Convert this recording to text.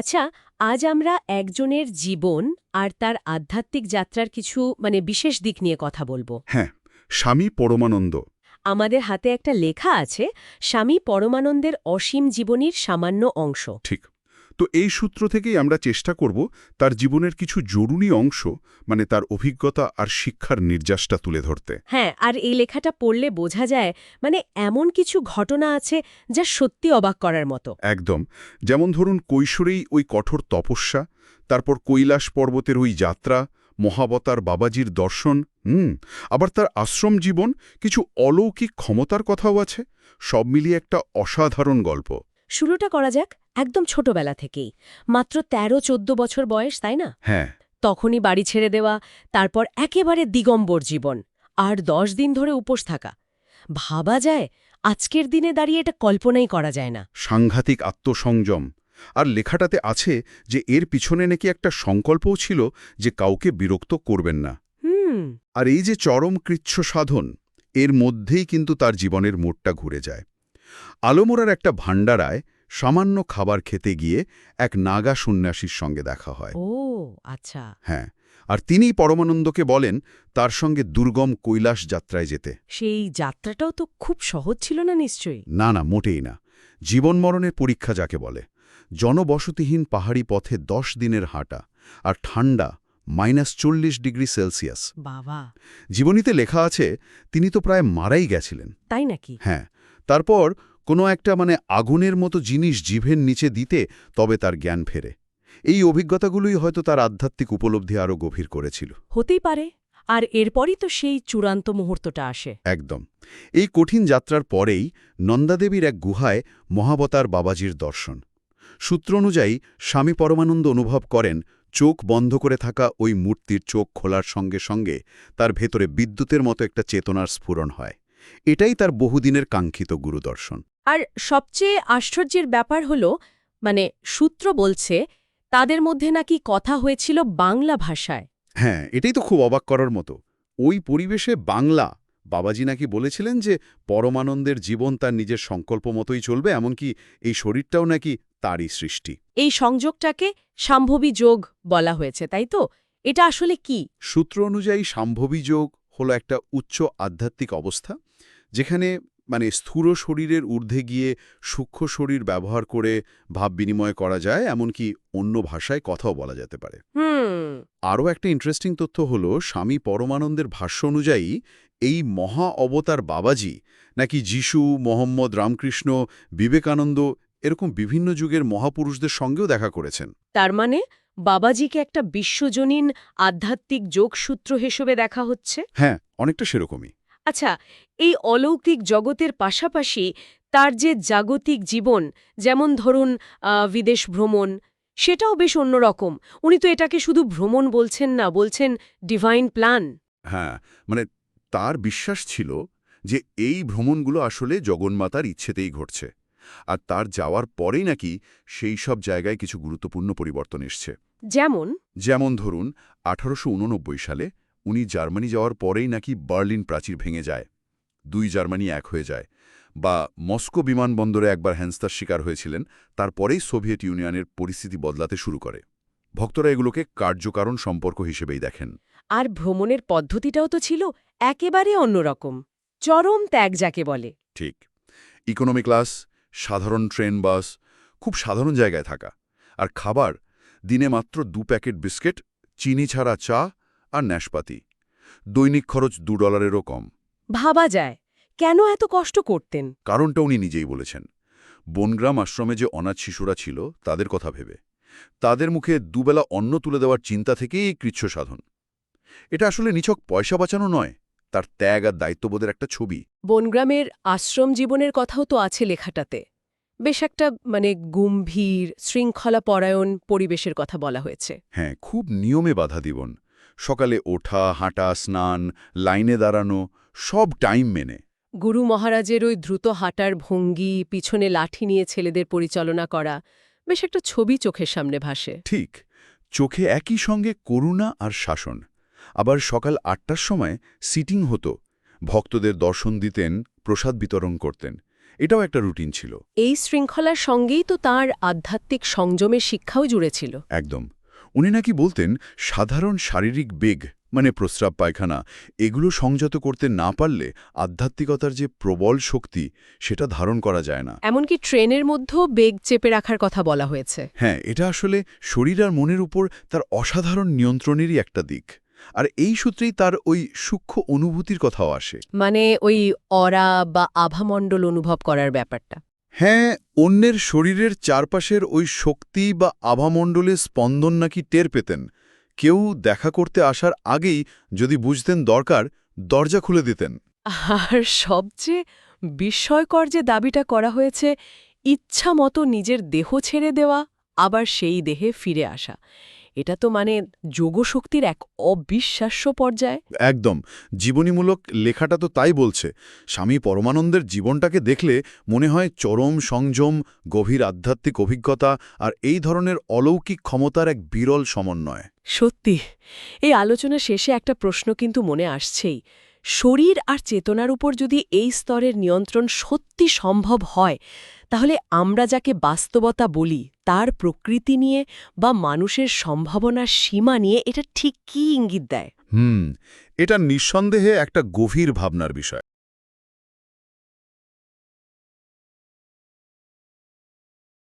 আচ্ছা আজ আমরা একজনের জীবন আর তার আধ্যাত্মিক যাত্রার কিছু মানে বিশেষ দিক নিয়ে কথা বলব। হ্যাঁ স্বামী পরমানন্দ। আমাদের হাতে একটা লেখা আছে স্বামী পরমানন্দের অসীম জীবনীর সামান্য অংশ। ঠিক। তো এই সূত্র থেকেই আমরা চেষ্টা করব তার জীবনের কিছু জরুরি অংশ মানে তার অভিজ্ঞতা আর শিক্ষার নির্যাসটা তুলে ধরতে। হ্যাঁ আর এই লেখাটা পড়লে বোঝা যায় মানে এমন কিছু ঘটনা আছে যা সত্যি অবাক করার মতো। একদম। যেমন ধরুন কৈশোরেই ওই কঠোর তপস্যা তারপর কৈলাস পর্বতের ওই যাত্রা মহাবতার বাবাজির দর্শন হুম আবার তার আশ্রম জীবন কিছু অলৌকিক ক্ষমতার কথাও আছে সব মিলিয়ে একটা অসাধারণ গল্প। শুরুটা করা যাক একদম ছোটবেলা থেকেই। মাত্র তেরো চোদ্দ বছর বয়স তাই না? হ্যাঁ। তখনই বাড়ি ছেড়ে দেওয়া তারপর একেবারে দিগম্বর জীবন আর দশ দিন ধরে উপোস থাকা। ভাবা যায় আজকের দিনে দাঁড়িয়ে এটা কল্পনাই করা যায় না। সাংঘাতিক আত্মসংযম। আর লেখাটাতে আছে যে এর পিছনে নাকি একটা সংকল্পও ছিল যে কাউকে বিরক্ত করবেন না। হুম। আর এই যে চরম কৃচ্ছ সাধন এর মধ্যেই কিন্তু তার জীবনের মোড়টা ঘুরে যায়। আলোমোড়ার একটা ভাণ্ডারায় সামান্য খাবার খেতে গিয়ে এক নাগা সন্ন্যাসীর সঙ্গে দেখা হয়। ও আচ্ছা। হ্যাঁ আর তিনিই পরমানন্দকে বলেন তার সঙ্গে দুর্গম কৈলাস যাত্রায় যেতে। সেই যাত্রাটাও তো খুব সহজ ছিল না নিশ্চয়ই? না না মোটেই না। জীবন মরণের পরীক্ষা যাকে বলে। জনবসতিহীন পাহাড়ি পথে দশ দিনের হাঁটা আর ঠান্ডা মাইনাস চল্লিশ ডিগ্রি সেলসিয়াস। বাবা। জীবনীতে লেখা আছে তিনি তো প্রায় মারাই গেছিলেন। তাই নাকি? হ্যাঁ তারপর কোনো একটা মানে আগুনের মতো জিনিস জিভের নিচে দিতে তবে তার জ্ঞান ফেরে। এই অভিজ্ঞতাগুলোই হয়তো তার আধ্যাত্মিক উপলব্ধি আরও গভীর করেছিল। হতেই পারে আর এরপরই তো সেই চূড়ান্ত মুহূর্তটা আসে। একদম। এই কঠিন যাত্রার পরেই নন্দাদেবীর এক গুহায় মহাবতার বাবাজির দর্শন। সূত্র অনুযায়ী স্বামী পরমানন্দ অনুভব করেন চোখ বন্ধ করে থাকা ওই মূর্তির চোখ খোলার সঙ্গে সঙ্গে তার ভেতরে বিদ্যুতের মতো একটা চেতনার স্ফুরণ হয়। এটাই তার বহুদিনের কাঙ্ক্ষিত গুরুদর্শন। আর সবচেয়ে আশ্চর্যের ব্যাপার হল মানে সূত্র বলছে তাদের মধ্যে নাকি কথা হয়েছিল বাংলা ভাষায়। হ্যাঁ এটাই তো খুব অবাক করার মতো। ওই পরিবেশে বাংলা বাবাজি নাকি বলেছিলেন যে পরমানন্দের জীবন তার নিজের সংকল্প মতোই চলবে এমনকি এই শরীরটাও নাকি তারই সৃষ্টি। এই সংযোগটাকে সাম্ভবী যোগ বলা হয়েছে তাই তো? এটা আসলে কি? সূত্র অনুযায়ী সাম্ভবী যোগ হলো একটা উচ্চ আধ্যাত্মিক অবস্থা যেখানে মানে স্থূল শরীরের ঊর্ধ্বে গিয়ে সূক্ষ্ম শরীর ব্যবহার করে ভাব বিনিময় করা যায় এমনকি অন্য ভাষায় কথাও বলা যেতে পারে। আরও একটা ইন্টারেস্টিং তথ্য হল স্বামী পরমানন্দের ভাষ্য অনুযায়ী এই মহা অবতার বাবাজি নাকি যিশু মোহাম্মদ রামকৃষ্ণ বিবেকানন্দ এরকম বিভিন্ন যুগের মহাপুরুষদের সঙ্গেও দেখা করেছেন। তার মানে বাবাজিকে একটা বিশ্বজনীন আধ্যাত্মিক যোগসূত্র হিসেবে দেখা হচ্ছে? হ্যাঁ অনেকটা সেরকমই। আচ্ছা এই অলৌকিক জগতের পাশাপাশি তার যে জাগতিক জীবন যেমন ধরুন বিদেশ ভ্রমণ সেটাও বেশ অন্যরকম। উনি তো এটাকে শুধু ভ্রমণ বলছেন না বলছেন ডিভাইন প্ল্যান হ্যাঁ মানে তার বিশ্বাস ছিল যে এই ভ্রমণগুলো আসলে জগন্মাতার ইচ্ছেতেই ঘটছে। আর তার যাওয়ার পরেই নাকি সেই সব জায়গায় কিছু গুরুত্বপূর্ণ পরিবর্তন এসছে। যেমন? যেমন ধরুন আঠারোশো উননব্বই সালে উনি জার্মানি যাওয়ার পরেই নাকি বার্লিন প্রাচীর ভেঙে যায়। দুই জার্মানি এক হয়ে যায়। বা মস্কো বিমানবন্দরে একবার হ্যান্সতার শিকার হয়েছিলেন তারপরেই সোভিয়েত ইউনিয়নের পরিস্থিতি বদলাতে শুরু করে। ভক্তরা এগুলোকে কার্যকারণ সম্পর্ক হিসেবেই দেখেন। আর ভ্রমণের পদ্ধতিটাও তো ছিল একেবারে অন্যরকম। চরম ত্যাগ যাকে বলে। ঠিক। ইকোনমি ক্লাস সাধারণ ট্রেন বাস খুব সাধারণ জায়গায় থাকা। আর খাবার দিনে মাত্র দু প্যাকেট বিস্কিট চিনি ছাড়া চা আর ন্যাশপাতি দৈনিক খরচ দু ডলারেরও কম। ভাবা যায় কেন এত কষ্ট করতেন? কারণটা উনি নিজেই বলেছেন। বনগ্রাম আশ্রমে যে অনাথ শিশুরা ছিল তাদের কথা ভেবে। তাদের মুখে দুবেলা অন্ন তুলে দেওয়ার চিন্তা থেকেই এই কৃচ্ছ সাধন। এটা আসলে নিছক পয়সা বাঁচানো নয় তার ত্যাগ আর দায়িত্ববোধের একটা ছবি। বনগ্রামের আশ্রম জীবনের কথাও তো আছে লেখাটাতে। বেশ একটা মানে গম্ভীর শৃঙ্খলা পরায়ণ পরিবেশের কথা বলা হয়েছে। হ্যাঁ খুব নিয়মে বাধা দিবন সকালে ওঠা হাঁটা স্নান লাইনে দাঁড়ানো সব টাইম মেনে। গুরু মহারাজের ওই দ্রুত হাঁটার ভঙ্গি পিছনে লাঠি নিয়ে ছেলেদের পরিচালনা করা বেশ একটা ছবি চোখের সামনে ভাসে। ঠিক চোখে একই সঙ্গে করুণা আর শাসন। আবার সকাল আটটার সময় সিটিং হতো ভক্তদের দর্শন দিতেন প্রসাদ বিতরণ করতেন। এটাও একটা রুটিন ছিল। এই শৃঙ্খলার সঙ্গেই তো তার আধ্যাত্মিক সংযমের শিক্ষাও জুড়েছিল একদম। উনি নাকি বলতেন সাধারণ শারীরিক বেগ মানে প্রস্রাব পায়খানা এগুলো সংযত করতে না পারলে আধ্যাত্মিকতার যে প্রবল শক্তি সেটা ধারণ করা যায় না। এমনকি ট্রেনের মধ্যেও বেগ চেপে রাখার কথা বলা হয়েছে। হ্যাঁ এটা আসলে শরীর আর মনের উপর তার অসাধারণ নিয়ন্ত্রণেরই একটা দিক। আর এই সূত্রেই তার ওই সূক্ষ্ম অনুভূতির কথাও আসে। মানে ওই অরা বা আভামণ্ডল অনুভব করার ব্যাপারটা। হ্যাঁ অন্যের শরীরের চারপাশের ওই শক্তি বা আভামণ্ডলের স্পন্দন নাকি টের পেতেন। কেউ দেখা করতে আসার আগেই যদি বুঝতেন দরকার, দরজা খুলে দিতেন। আর সবচেয়ে বিস্ময়কর যে দাবিটা করা হয়েছে ইচ্ছা মতো নিজের দেহ ছেড়ে দেওয়া, আবার সেই দেহে ফিরে আসা। এটা তো মানে যোগশক্তির এক অবিশ্বাস্য পর্যায়। একদম। জীবনীমূলক লেখাটা তো তাই বলছে। স্বামী পরমানন্দের জীবনটাকে দেখলে মনে হয় চরম সংযম গভীর আধ্যাত্মিক অভিজ্ঞতা আর এই ধরনের অলৌকিক ক্ষমতার এক বিরল সমন্বয়। সত্যি এই আলোচনা শেষে একটা প্রশ্ন কিন্তু মনে আসছেই। শরীর আর চেতনার উপর যদি এই স্তরের নিয়ন্ত্রণ সত্যি সম্ভব হয়, তাহলে আমরা যাকে বাস্তবতা বলি, তার প্রকৃতি নিয়ে বা মানুষের সম্ভাবনার সীমা নিয়ে এটা ঠিক কী ইঙ্গিত দেয়? হুম, এটা নিঃসন্দেহে একটা গভীর ভাবনার বিষয়।